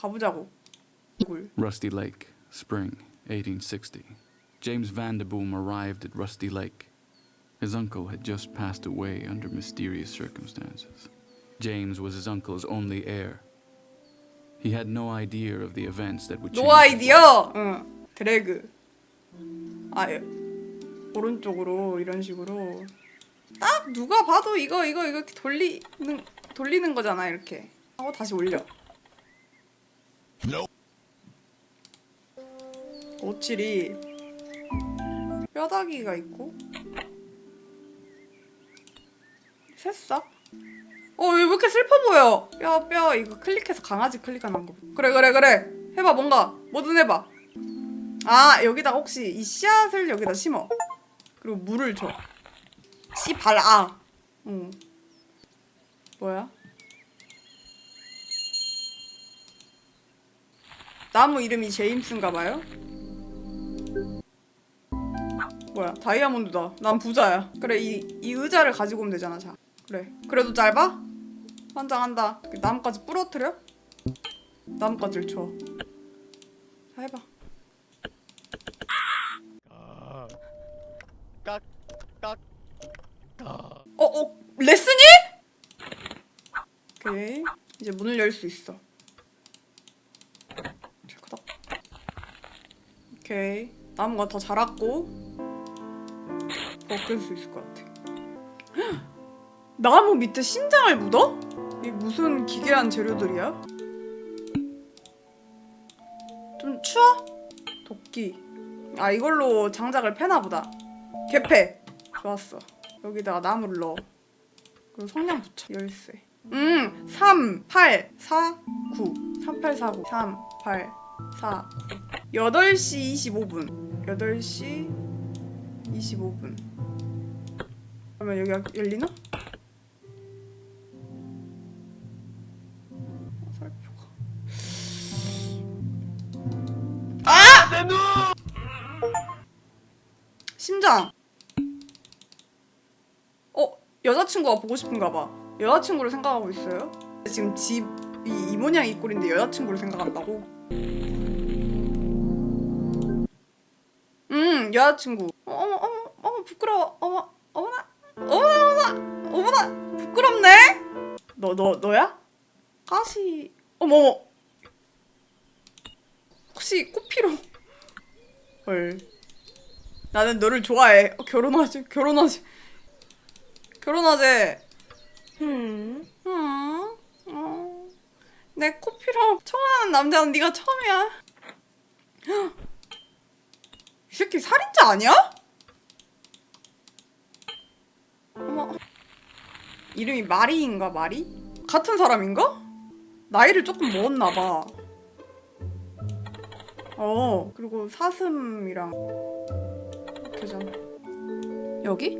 가보자고. 굴. Rusty Lake, spring 1860. James Vanderboom arrived at Rusty Lake. His uncle had just passed away under mysterious circumstances. James was his uncle's only heir. He had no idea of the events that would change 노 아이디어. 응. 드래그. 아 예. 오른쪽으로 이런 식으로 딱 누가 봐도 이거 이거 이거 이렇게 돌리는 돌리는 거잖아 이렇게. 하고 다시 올려. 오칠이 뼈다귀가 있고 새싹? 어, 왜 이렇게 슬퍼 보여? 뼈, 뼈, 이거 클릭해서 강아지 클릭하는 거. 그래, 그래, 그래. 해봐, 뭔가. 뭐든 해봐. 아, 여기다 혹시 이 씨앗을 여기다 심어. 그리고 물을 줘. 씨 발 아. 응. 뭐야? 나무 이름이 제임스인가 봐요? 뭐야, 다이아몬드다. 난 부자야. 그래, 이, 이 의자를 가지고 오면 되잖아, 자. 그래. 그래도 짧아? 환장한다. 그 나뭇가지 부러뜨려? 나뭇가지를 줘. 자, 해봐. 어, 어, 레슨이? 오케이. 이제 문을 열 수 있어. 체크다. 오케이. 나무가 더 자랐고, 벗길 수 있을 것 같아. 헉! 나무 밑에 신장을 묻어? 이 무슨 기괴한 재료들이야? 좀 추워? 도끼. 아 이걸로 장작을 패나 보다. 개패. 좋았어. 여기다가 나무를 넣어. 그리고 성냥 붙여. 열쇠. 음, 3, 8, 4, 9. 3, 8, 4, 9. 3, 8, 4, 9. 8시 25분. 8시 25분. 그러면 여기가 열리나? 살펴봐. 아! 심장. 어 여자친구가 보고 싶은가 봐. 여자친구를 생각하고 있어요? 지금 집이 이 모양 이 꼴인데 여자친구를 생각한다고? 음 여자친구. 어, 어머 어머 어머 부끄러워. 어머 어머나 어머나 어머나 어머나 부끄럽네. 너 너 너야? 가시. 어머 어머. 혹시 코피로? 헐. 나는 너를 좋아해. 어, 결혼하지, 결혼하지, 결혼하지. 음, 음, 어. 내 코피로 청혼하는 남자는 네가 처음이야. 새끼 살인자 아니야? 어머. 이름이 마리인가 마리? 같은 사람인가? 나이를 조금 먹었나 봐. 어, 그리고 사슴이랑 계잖아. 여기?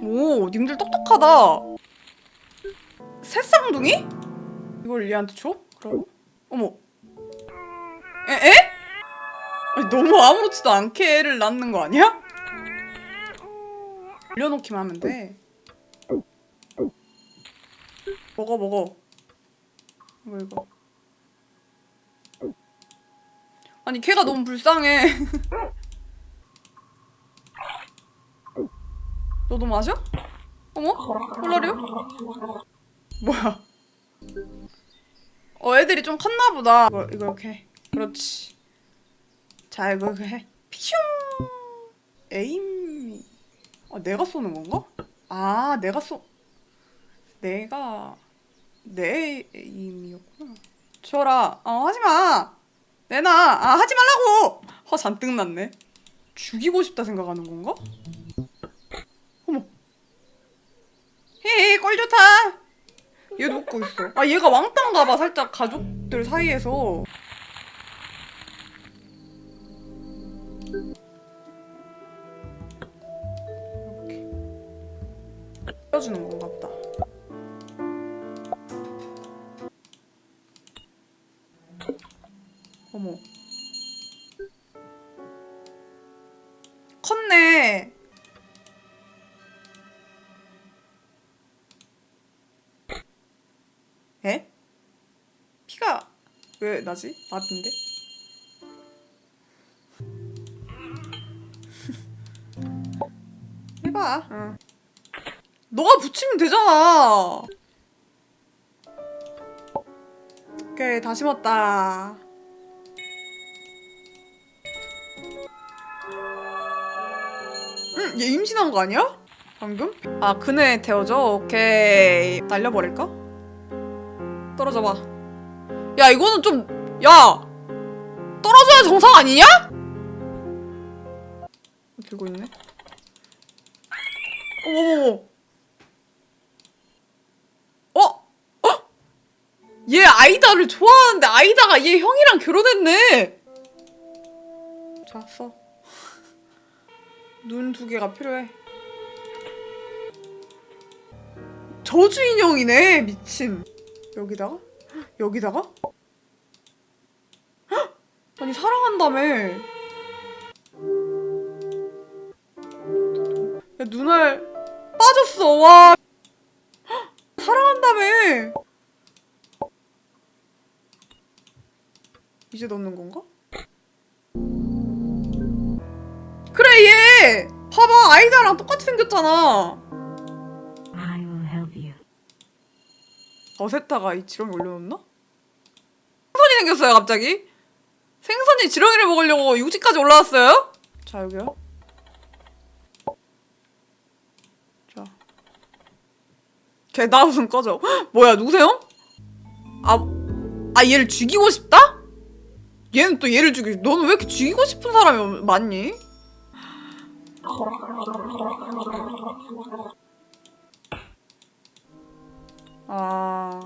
오, 님들 똑똑하다. 새쌍둥이? 이걸 얘한테 줘? 그럼? 어머. 에? 에? 너무 아무렇지도 않게 애를 낳는 거 아니야? 올려놓기만 하면 돼. 먹어 먹어. 이거 이거. 아니 걔가 너무 불쌍해. 너도 마셔? 어머? 홀라리오? 뭐야? 어 애들이 좀 컸나 보다. 이거 이거 이렇게. 해. 그렇지. 자 이거 해. 피슝. 에임. 아 내가 쏘는 건가? 아 내가 쏘. 내가 내 에임이었구나. 줘라. 어 하지 마. 내놔. 아 하지 말라고. 화 잔뜩 났네. 죽이고 싶다 생각하는 건가? 어머. 헤헤 꼴 좋다. 얘 웃고 있어. 아 얘가 왕따인가 봐 살짝 가족들 사이에서. 어머. 컸네. 에? 피가 왜 나지? 나인데? 해봐. 응. 너가 붙이면 되잖아. 오케이 다 심었다. 얘 임신한 거 아니야? 방금? 아 그네 태워줘? 오케이 날려버릴까? 떨어져 봐. 야 이거는 좀 야! 떨어져야 정상 아니냐? 들고 있네. 어머머머. 어? 어? 얘 아이다를 좋아하는데 아이다가 얘 형이랑 결혼했네. 자 써. 눈 두 개가 필요해. 저주 인형이네 미친. 여기다가? 여기다가? 헉! 아니 사랑한다며. 야 눈알 빠졌어 와. 헉! 사랑한다며. 이제 넣는 건가? 얘. 봐봐 아이다랑 똑같이 생겼잖아. I will help you. 어세타가 이 지렁이 올려놓나? 생선이 생겼어요 갑자기 생선이 지렁이를 먹으려고 육지까지 올라왔어요? 자 여기요 자 걔 나우선 꺼져 헉, 뭐야 누구세요? 아, 아 얘를 죽이고 싶다? 얘는 또 얘를 죽이고 너는 왜 이렇게 죽이고 싶은 사람이 많니? 아.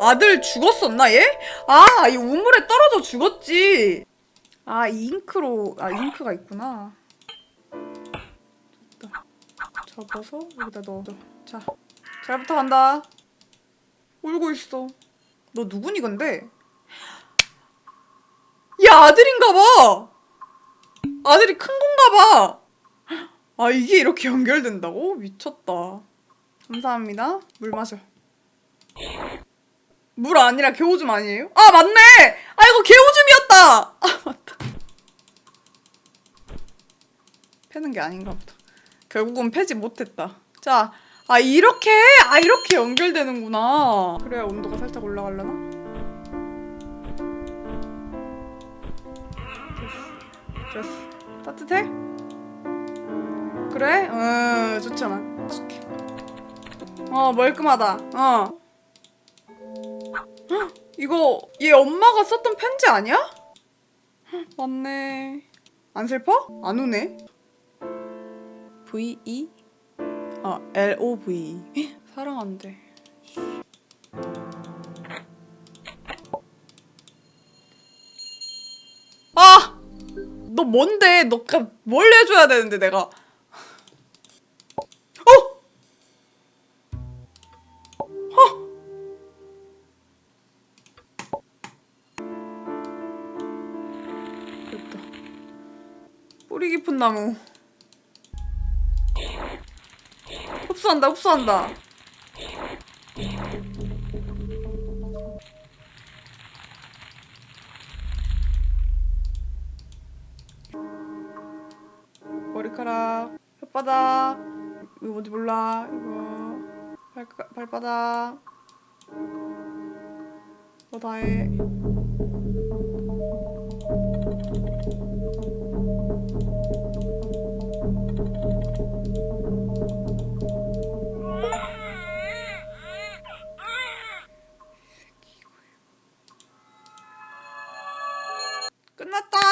아들 죽었었나 얘? 아, 이 우물에 떨어져 죽었지. 아, 이 잉크로 아, 잉크가 있구나. 됐다. 접어서 여기다 넣어줘. 자, 잘 부탁한다. 울고 있어. 너 누구니 근데? 야, 아들인가 봐. 아들이 큰 건가 봐. 아 이게 이렇게 연결된다고? 미쳤다. 감사합니다. 물 마셔. 물 아니라 개오줌 아니에요? 아 맞네. 아 이거 개오줌이었다. 아 맞다. 패는 게 아닌가 보다. 결국은 패지 못했다. 자, 아 이렇게 아 이렇게 연결되는구나. 그래야 온도가 살짝 올라가려나? 됐어. 따뜻해? 그래? 어, 좋잖아. 좋게. 어, 멀끔하다. 어. 헉, 이거 얘 엄마가 썼던 편지 아니야? 헉, 맞네. 안 슬퍼? 안 우네. V E 아 L O V E 사랑한대. 뭔데? 너가 뭘 해줘야 되는데 내가. 어! 어! 됐다. 뿌리 깊은 나무. 흡수한다, 흡수한다. 발바닥. 이거 뭔지 몰라. 이거 발, 발바닥. 뭐 다해. 끝났다!